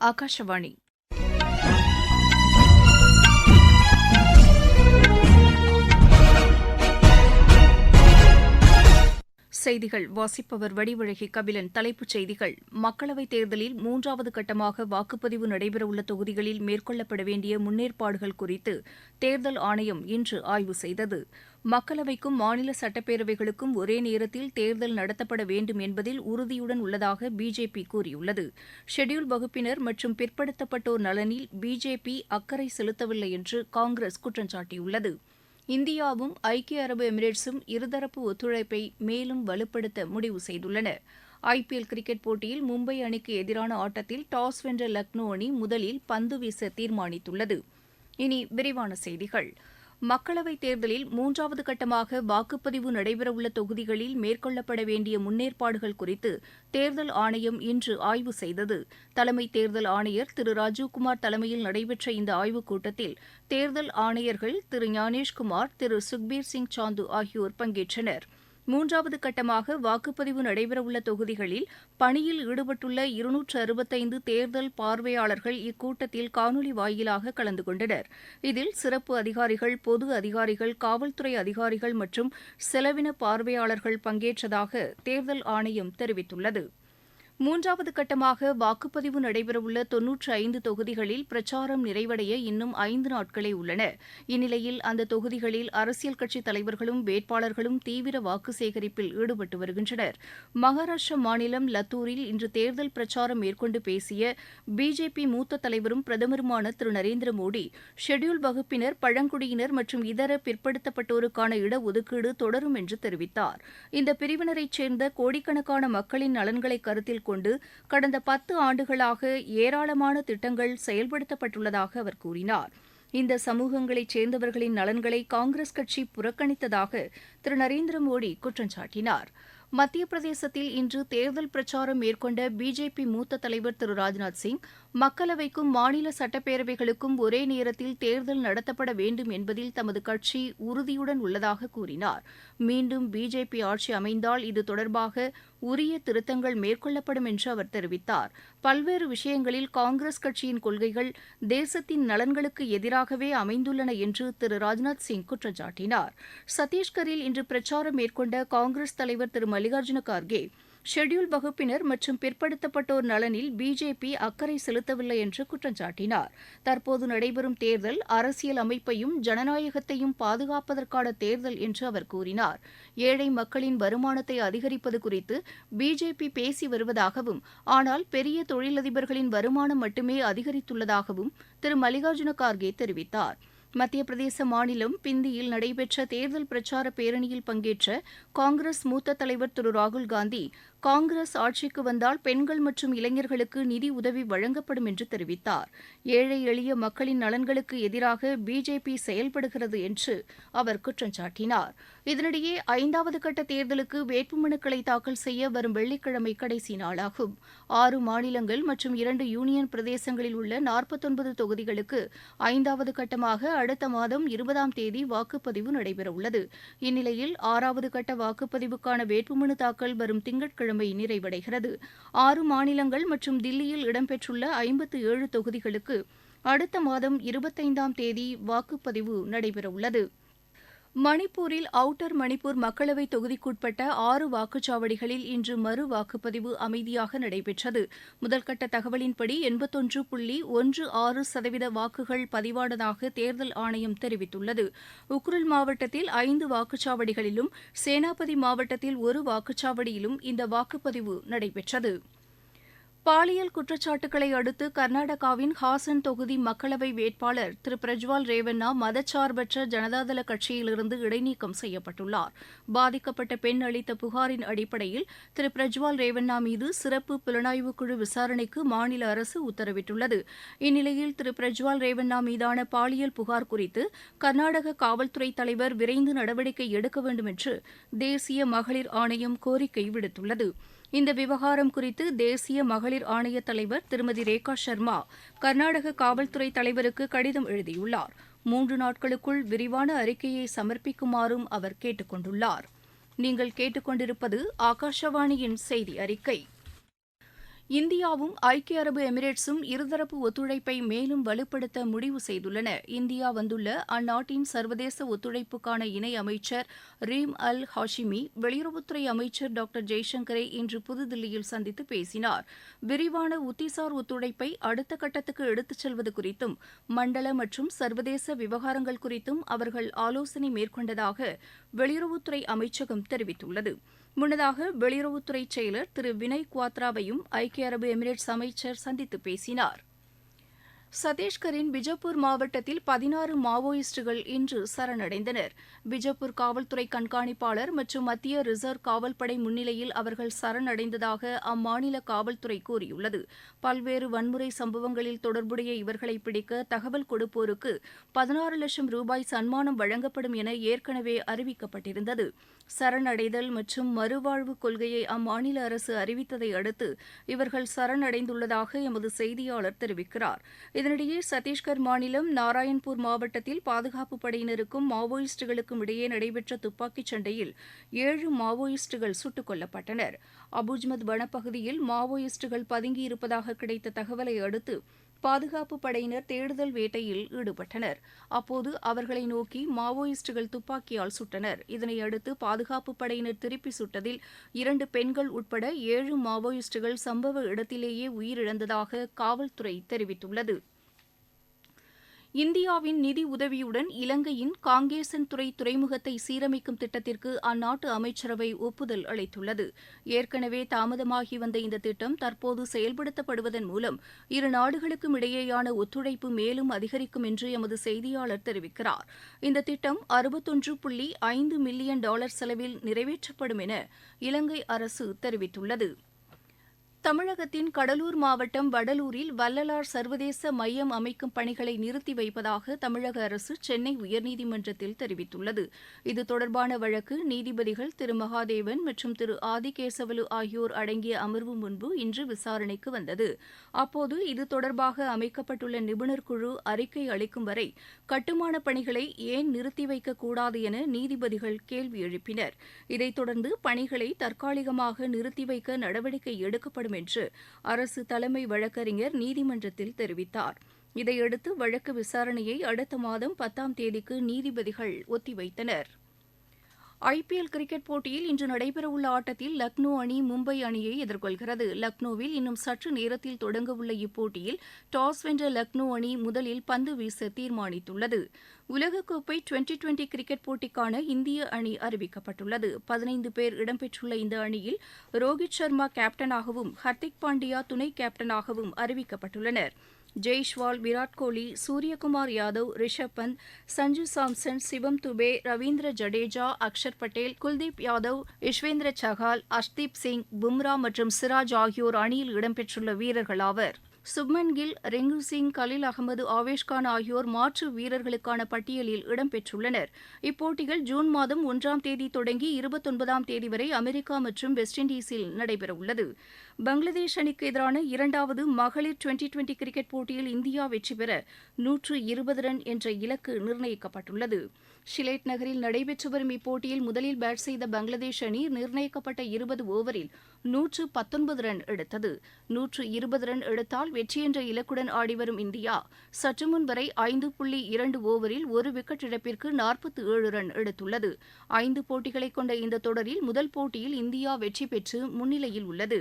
ಆಕಾಶವಾಣಿ செய்திகள் வாசிப்பவர் வடிவழகி கபிலன் தலைப்புச் செய்திகள். மக்களவைத் தேர்தலில் மூன்றாவது கட்டமாக வாக்குப்பதிவு நடைபெறவுள்ள தொகுதிகளில் மேற்கொள்ளப்பட வேண்டிய முன்னேற்பாடுகள் குறித்து தேர்தல் ஆணையம் இன்று ஆய்வு செய்தது. மக்களவைக்கும் மாநில சட்டப்பேரவைகளுக்கும் ஒரே நேரத்தில் தேர்தல் நடத்தப்பட வேண்டும் என்பதில் உறுதியுடன் உள்ளதாக பிஜேபி கூறியுள்ளது. ஷெட்யூல் வகுப்பினர் மற்றும் பிற்படுத்தப்பட்டோர் நலனில் பிஜேபி அக்கறை செலுத்தவில்லை என்று காங்கிரஸ் குற்றம் சாட்டியுள்ளது இந்தியாவும் ஐக்கிய அரபு எமிரேட்ஸும் இருதரப்பு ஒத்துழைப்பை மேலும் வலுப்படுத்த முடிவு செய்துள்ளன. ஐபிஎல் கிரிக்கெட் போட்டியில் மும்பை அணிக்கு எதிரான ஆட்டத்தில் டாஸ் வென்ற லக்னோ அணி முதலில் பந்து வீச தீர்மானித்துள்ளது. இனி விரிவான செய்திகள். மக்களவைத் தேர்தலில் மூன்றாவது கட்டமாக வாக்குப்பதிவு நடைபெறவுள்ள தொகுதிகளில் மேற்கொள்ளப்பட வேண்டிய முன்னேற்பாடுகள் குறித்து தேர்தல் ஆணையம் இன்று ஆய்வு செய்தது. தலைமை தேர்தல் ஆணையர் திரு. ராஜீவ்குமார் தலைமையில் நடைபெற்ற இந்த ஆய்வுக் கூட்டத்தில் தேர்தல் ஆணையர்கள் திரு. ஞானேஷ்குமார் திரு. சுக்பீர் சிங் சாந்து ஆகியோர் பங்கேற்றனர். மூன்றாவது கட்டமாக வாக்குப்பதிவு நடைபெறவுள்ள தொகுதிகளில் பணியில் ஈடுபட்டுள்ள இருநூற்று அறுபத்தைந்து தேர்தல் பார்வையாளர்கள் இக்கூட்டத்தில் காணொலி வாயிலாக கலந்து கொண்டனர். இதில் சிறப்பு அதிகாரிகள் பொது அதிகாரிகள் காவல்துறை அதிகாரிகள் மற்றும் செலவின பார்வையாளர்கள் பங்கேற்றதாக தேர்தல் ஆணையம் தெரிவித்துள்ளது. மூன்றாவது கட்டமாக வாக்குப்பதிவு நடைபெறவுள்ள தொன்னூற்று ஐந்து தொகுதிகளில் பிரச்சாரம் நிறைவடைய இன்னும் ஐந்து நாட்களே உள்ளன. இந்நிலையில் அந்த தொகுதிகளில் அரசியல் கட்சித் தலைவர்களும் வேட்பாளர்களும் தீவிர வாக்கு சேகரிப்பில் ஈடுபட்டு வருகின்றனர். மகாராஷ்டிரா மாநிலம் லத்தூரில் இன்று தேர்தல் பிரச்சாரம் மேற்கொண்டு பேசிய பிஜேபி மூத்த தலைவரும் பிரதமருமான திரு நரேந்திர மோடி ஷெட்யூல்ட் வகுப்பினர் பழங்குடியினர் மற்றும் இதர பிற்படுத்தப்பட்டோருக்கான இடஒதுக்கீடு தொடரும் என்று தெரிவித்தார். இந்த பிரிவினரைச் சேர்ந்த கோடிக்கணக்கான மக்களின் நலன்களை கருத்தில் கொண்டு கடந்த பத்து ஆண்டுகளாக ஏராளமான திட்டங்கள் செயல்படுத்தப்பட்டுள்ளதாக அவர் கூறினார். இந்த சமூகங்களைச் சேர்ந்தவர்களின் நலன்களை காங்கிரஸ் கட்சி புறக்கணித்ததாக திரு நரேந்திர மோடி குற்றம் சாட்டினார். மத்திய பிரதேசத்தில் இன்று தேர்தல் பிரச்சாரம் மேற்கொண்ட பிஜேபி மூத்த தலைவர் திரு ராஜ்நாத் சிங் மக்களவைக்கும் மாநில சட்டப்பேரவைகளுக்கும் ஒரே நேரத்தில் தேர்தல் நடத்தப்பட வேண்டும் என்பதில் தமது கட்சி உறுதியுடன் உள்ளதாக கூறினார். மீண்டும் பிஜேபி ஆட்சி அமைந்தால் இது தொடர்பாக உரிய திருத்தங்கள் மேற்கொள்ளப்படும் என்று அவர் தெரிவித்தார். பல்வேறு விஷயங்களில் காங்கிரஸ் கட்சியின் கொள்கைகள் தேசத்தின் நலன்களுக்கு எதிராகவே அமைந்துள்ளன என்று திரு ராஜ்நாத் சிங் குற்றம் சாட்டினார் சத்தீஸ்கரில் இன்று பிரச்சாரம் மேற்கொண்ட காங்கிரஸ் தலைவர் திரு மல்லிகார்ஜுன கார்கே ஷெட்யூல்டு வகுப்பினர் மற்றும் பிற்படுத்தப்பட்டோர் நலனில் பிஜேபி அக்கறை செலுத்தவில்லை என்று குற்றம் சாட்டினார். தற்போது நடைபெறும் தேர்தல் அரசியல் அமைப்பையும் ஜனநாயகத்தையும் பாதுகாப்பதற்கான தேர்தல் என்று அவர் கூறினார். ஏழை மக்களின் வருமானத்தை அதிகரிப்பது குறித்து பிஜேபி பேசி வருவதாகவும் ஆனால் பெரிய தொழிலதிபர்களின் வருமானம் மட்டுமே அதிகரித்துள்ளதாகவும் திரு. மல்லிகார்ஜுன கார்கே தெரிவித்தார். மத்திய பிரதேச மாநிலம் பிந்தியில் நடைபெற்ற தேர்தல் பிரச்சார பேரணியில் பங்கேற்ற காங்கிரஸ் மூத்த தலைவர் திரு. ராகுல்காந்தி காங்கிரஸ் ஆட்சிக்கு வந்தால் பெண்கள் மற்றும் இளைஞர்களுக்கு நிதி உதவி வழங்கப்படும் என்று தெரிவித்தார். ஏழை எளிய மக்களின் நலன்களுக்கு எதிராக பிஜேபி செயல்படுகிறது என்று அவர் குற்றம் சாட்டினார். இதனிடையே ஐந்தாவது கட்ட தேர்தலுக்கு வேட்புமனுக்களை தாக்கல் செய்ய வரும் வெள்ளிக்கிழமை கடைசி நாளாகும். ஆறு மாநிலங்கள் மற்றும் இரண்டு யூனியன் பிரதேசங்களில் உள்ள நாற்பத்தொன்பது தொகுதிகளுக்கு ஐந்தாவது கட்டமாக அடுத்த மாதம் இருபதாம் தேதி வாக்குப்பதிவு நடைபெறவுள்ளது. இந்நிலையில் ஆறாவது கட்ட வாக்குப்பதிவுக்கான வேட்புமனு தாக்கல் வரும் திங்கட்கிழமை நிறைவடைகிறது. ஆறு மாநிலங்கள் மற்றும் தில்லியில் இடம்பெற்றுள்ள ஐம்பத்து ஏழு தொகுதிகளுக்கு அடுத்த மாதம் இருபத்தைந்தாம் தேதி வாக்குப்பதிவு நடைபெறவுள்ளது. மணிப்பூரில் அவுட்டர் மணிப்பூர் மக்களவை தொகுதிக்குட்பட்ட ஆறு வாக்குச்சாவடிகளில் இன்று மறு வாக்குப்பதிவு அமைதியாக நடைபெற்றது. முதல்கட்ட தகவலின்படி எண்பத்தொன்று புள்ளி ஒன்று ஆறு சதவீத வாக்குகள் பதிவானதாக தேர்தல் ஆணையம் தெரிவித்துள்ளது. உக்ருல் மாவட்டத்தில் ஐந்து வாக்குச்சாவடிகளிலும் சேனாபதி மாவட்டத்தில் ஒரு வாக்குச்சாவடியிலும் இந்த வாக்குப்பதிவு நடைபெற்றது. பாலியல் குற்றச்சாட்டுகளை அடுத்து கர்நாடகாவின் ஹாசன் தொகுதி மக்களவை வேட்பாளர் திரு. பிரஜ்வால் ரேவண்ணா மதச்சார்பற்ற ஜனதாதள கட்சியிலிருந்து இடைநீக்கம் செய்யப்பட்டுள்ளார். பாதிக்கப்பட்ட பெண் அளித்த புகாரின் அடிப்படையில் திரு. பிரஜ்வால் ரேவண்ணா மீது சிறப்பு புலனாய்வு குழு விசாரணைக்கு மாநில அரசு உத்தரவிட்டுள்ளது. இந்நிலையில் திரு. பிரஜ்வால் ரேவண்ணா மீதான பாலியல் புகார் குறித்து கர்நாடக காவல்துறை தலைவர் விரைந்து நடவடிக்கை எடுக்க வேண்டும் என்று தேசிய மகளிர் ஆணையம் கோரிக்கை விடுத்துள்ளது. இந்த விவகாரம் குறித்து தேசிய மகளிர் ஆணைய தலைவர் திருமதி ரேகா சர்மா கர்நாடக காவல்துறை தலைவருக்கு கடிதம் எழுதியுள்ளார். மூன்று நாட்களுக்குள் விரிவான அறிக்கையை சமர்ப்பிக்குமாறும் அவர் கேட்டுக் கொண்டுள்ளார் நீங்கள் கேட்டுக்கொண்டிருப்பது ஆகாஷவாணியின் செய்தி அறிக்கை. இந்தியாவும் ஐக்கிய அரபு எமிரேட்ஸும் இருதரப்பு ஒத்துழைப்பை மேலும் வலுப்படுத்த முடிவு செய்துள்ளன. இந்தியா வந்துள்ள அந்நாட்டின் சர்வதேச ஒத்துழைப்புக்கான இணை அமைச்சர் ரீம் அல் ஹாஷிமி வெளியுறவுத்துறை அமைச்சர் டாக்டர் ஜெய்சங்கரை இன்று புதுதில்லியில் சந்தித்து பேசினார். விரிவான உத்திசார் ஒத்துழைப்பை அடுத்த கட்டத்துக்கு எடுத்துச் செல்வது குறித்தும் மண்டல மற்றும் சர்வதேச விவகாரங்கள் குறித்தும் அவர்கள் ஆலோசனை மேற்கொண்டதாக வெளியுறவுத்துறை அமைச்சகம் தெரிவித்துள்ளது. முன்னதாக வெளியுறவுத்துறை செயலர் திரு வினய் குவாத்ராவையும் ஐக்கிய அரபு எமிரேட்ஸ் அமைச்சர் சந்தித்து பேசினார். சத்தீஸ்கரின் பிஜப்பூர் மாவட்டத்தில் பதினாறு மாவோயிஸ்டுகள் இன்று சரணடைந்தனர். பிஜப்பூர் காவல்துறை கண்காணிப்பாளர் மற்றும் மத்திய ரிசர்வ் காவல்படை முன்னிலையில் அவர்கள் சரணடைந்ததாக அம்மாநில காவல்துறை கூறியுள்ளது. பல்வேறு வன்முறை சம்பவங்களில் தொடர்புடைய இவர்களை பிடிக்க தகவல் கொடுப்போருக்கு பதினாறு லட்சம் ரூபாய் சன்மானம் வழங்கப்படும் என ஏற்கனவே அறிவிக்கப்பட்டிருந்தது. சரணடைதல் மற்றும் மறுவாழ்வு கொள்கையை அம்மாநில அரசு அறிவித்ததை அடுத்து இவர்கள் சரணடைந்துள்ளதாக எமது செய்தியாளர் தெரிவிக்கிறார். இதனிடையே சத்தீஸ்கர் மாநிலம் நாராயண்பூர் மாவட்டத்தில் பாதுகாப்பு படையினருக்கும் மாவோயிஸ்டுகளுக்கும் இடையே நடைபெற்ற துப்பாக்கிச் சண்டையில் ஏழு மாவோயிஸ்டுகள் சுட்டுக் கொல்லப்பட்டனர். அபுஜ்மத் வனப்பகுதியில் மாவோயிஸ்டுகள் பதுங்கியிருப்பதாக கிடைத்த தகவலை அடுத்து பாதுகாப்பு படையினர் தேடுதல் வேட்டையில் ஈடுபட்டனர். அப்போது அவர்களை நோக்கி மாவோயிஸ்டுகள் துப்பாக்கியால் சுட்டனர். இதனையடுத்து பாதுகாப்பு படையினர் திருப்பி சுட்டதில் இரண்டு பெண்கள் உட்பட ஏழு மாவோயிஸ்டுகள் சம்பவ இடத்திலேயே உயிரிழந்ததாக காவல்துறை தெரிவித்துள்ளது. இந்தியாவின் நிதி உதவியுடன் இலங்கையின் காங்கேசன் துறை துறைமுகத்தை சீரமைக்கும் திட்டத்திற்கு அந்நாட்டு அமைச்சரவை ஒப்புதல் அளித்துள்ளது. ஏற்கனவே தாமதமாகி வந்த இந்த திட்டம் தற்போது செயல்படுத்தப்படுவதன் மூலம் இரு நாடுகளுக்கும் இடையேயான ஒத்துழைப்பு மேலும் அதிகரிக்கும் என்று எமது செய்தியாளர் தெரிவிக்கிறார். இந்த திட்டம் அறுபத்தொன்று புள்ளி ஐந்து மில்லியன் டாலர் செலவில் நிறைவேற்றப்படும் என இலங்கை அரசு தெரிவித்துள்ளது. தமிழகத்தின் கடலூர் மாவட்டம் வடலூரில் வள்ளலார் சர்வதேச மையம் அமைக்கும் பணிகளை நிறுத்தி வைப்பதாக தமிழக அரசு சென்னை உயர்நீதிமன்றத்தில் தெரிவித்துள்ளது. இது தொடர்பான வழக்கு நீதிபதிகள் திரு. மகாதேவன் மற்றும் திரு. ஆதிகேசவலு ஆகியோர் அடங்கிய அமர்வு முன்பு இன்று விசாரணைக்கு வந்தது. அப்போது இது தொடர்பாக அமைக்கப்பட்டுள்ள நிபுணர் குழு அறிக்கை அளிக்கும் வரை கட்டுமான பணிகளை ஏன் நிறுத்தி வைக்கக்கூடாது என நீதிபதிகள் கேள்வி எழுப்பினர். இதைத் தொடர்ந்து பணிகளை தற்காலிகமாக நிறுத்தி வைக்க நடவடிக்கை எடுக்கப்படும் என்று அரசு தலைமை வழக்கறிஞர் நீதிமன்றத்தில் தெரிவித்தார். இதையடுத்து வழக்கு விசாரணையை அடுத்த மாதம் பத்தாம் தேதிக்கு நீதிபதிகள் ஒத்திவைத்தனர். ஐபிஎல் கிரிக்கெட் போட்டியில் இன்று நடைபெறவுள்ள ஆட்டத்தில் லக்னோ அணி மும்பை அணியை எதிர்கொள்கிறது. லக்னோவில் இன்னும் சற்று நேரத்தில் தொடங்கவுள்ள இப்போட்டியில் டாஸ் வென்ற லக்னோ அணி முதலில் பந்து வீச தீர்மானித்துள்ளது. உலகக்கோப்பை டுவெண்டி டுவெண்டி கிரிக்கெட் போட்டிக்கான இந்திய அணி அறிவிக்கப்பட்டுள்ளது. பதினைந்து பேர் இடம்பெற்றுள்ள இந்த அணியில் ரோஹித் சர்மா கேப்டனாகவும் ஹர்திக் பாண்டியா துணை கேப்டனாகவும் அறிவிக்கப்பட்டுள்ளனா் ஜெய்ஷ்வால் விராட் கோலி சூரியகுமார் யாதவ் ரிஷப் பந்த் சஞ்சு சாம்சன் சிவம் துபே ரவீந்திர ஜடேஜா அக்ஷர் பட்டேல் குல்தீப் யாதவ் யஷ்வேந்திர சஹால் அஷ்தீப் சிங் பும்ரா மற்றும் சிராஜ் ஆகியோர் அணியில் இடம்பெற்றுள்ள வீரர்கள் ஆவர். சுப்மன் கில் ரெங்கு சிங் கலில் அகமது ஆவேஷ்கான் ஆகியோர் மாற்று வீரர்களுக்கான பட்டியலில் இடம்பெற்றுள்ளனர் இப்போட்டிகள் ஜூன் மாதம் ஒன்றாம் தேதி தொடங்கி இருபத்தொன்பதாம் தேதி வரை அமெரிக்கா மற்றும் வெஸ்ட் இண்டீஸில் நடைபெறவுள்ளது. பங்களாதேஷ் அணிக்கு எதிரான இரண்டாவது மகளிர் டுவெண்டி டுவெண்டி கிரிக்கெட் போட்டியில் இந்தியா வெற்றி பெற நூற்று இருபது ரன் என்ற இலக்கு நிர்ணயிக்கப்பட்டுள்ளது. ஷிலேட் நகரில் நடைபெற்று வரும் இப்போட்டியில் முதலில் பேட் செய்த பங்களாதேஷ் அணி நிர்ணயிக்கப்பட்ட இருபது ஓவரில் நூற்று பத்தொன்பது ரன் எடுத்தது. நூற்று இருபது ரன் எடுத்தால் வெற்றி என்ற இலக்குடன் ஆடிவரும் இந்தியா சற்றுமுன் வரை ஐந்து புள்ளி இரண்டு ஓவரில் ஒரு விக்கெட் இழப்பிற்கு நாற்பத்தி ஏழு ரன் எடுத்துள்ளது. ஐந்து போட்டிகளை கொண்ட இந்த தொடரில் முதல் போட்டியில் இந்தியா வெற்றி பெற்று முன்னிலையில் உள்ளது.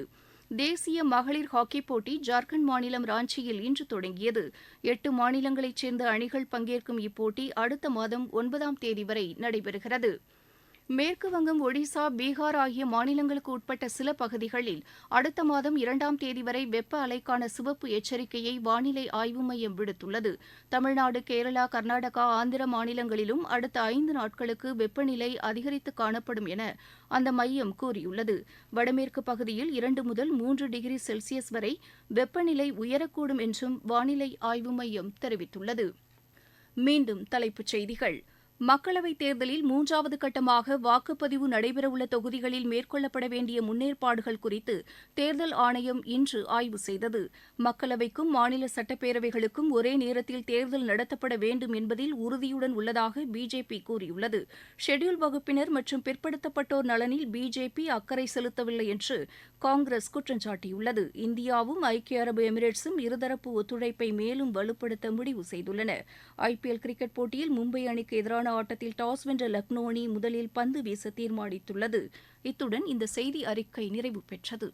தேசிய மகளிர் ஹாக்கி போட்டி ஜார்க்கண்ட் மாநிலம் ராஞ்சியில் இன்று தொடங்கியது. எட்டு மாநிலங்களைச் சேர்ந்த அணிகள் பங்கேற்கும் இப்போட்டி அடுத்த மாதம் ஒன்பதாம் தேதி வரை நடைபெறுகிறது. மேற்கு வங்கம் ஒடிசா பீகார் ஆகிய மாநிலங்களுக்கு உட்பட்ட சில பகுதிகளில் அடுத்த மாதம் இரண்டாம் தேதி வரை வெப்ப அலைக்கான சிவப்பு எச்சரிக்கையை வானிலை ஆய்வு மையம் விடுத்துள்ளது. தமிழ்நாடு கேரளா கர்நாடகா ஆந்திர மாநிலங்களிலும் அடுத்த ஐந்து நாட்களுக்கு வெப்பநிலை அதிகரித்து காணப்படும் என அந்த மையம் கூறியுள்ளது. வடமேற்கு பகுதியில் இரண்டு முதல் மூன்று டிகிரி செல்சியஸ் வரை வெப்பநிலை உயரக்கூடும் என்றும் வானிலை ஆய்வு மையம் தெரிவித்துள்ளது. மீண்டும் தலைப்புச் செய்திகள். மக்களவைத் தேர்தலில் மூன்றாவது கட்டமாக வாக்குப்பதிவு நடைபெறவுள்ள தொகுதிகளில் மேற்கொள்ளப்பட வேண்டிய முன்னேற்பாடுகள் குறித்து தேர்தல் ஆணையம் இன்று ஆய்வு செய்தது. மக்களவைக்கும் மாநில சட்டப்பேரவைகளுக்கும் ஒரே நேரத்தில் தேர்தல் நடத்தப்பட வேண்டும் என்பதில் உறுதியுடன் உள்ளதாக பிஜேபி கூறியுள்ளது. ஷெட்யூல் வகுப்பினர் மற்றும் பிற்படுத்தப்பட்டோர் நலனில் பிஜேபி அக்கறை செலுத்தவில்லை என்று காங்கிரஸ் குற்றம் சாட்டியுள்ளது. இந்தியாவும் ஐக்கிய அரபு எமிரேட்ஸும் இருதரப்பு ஒத்துழைப்பை மேலும் வலுப்படுத்த முடிவு செய்துள்ளன. ஐபிஎல் கிரிக்கெட் போட்டியில் மும்பை அணிக்கு எதிரான ஆட்டத்தில் டாஸ் வென்ற லக்னோ அணி முதலில் பந்து வீச தீர்மானித்துள்ளது. இத்துடன் இந்த செய்தி அறிக்கை நிறைவு பெற்றது.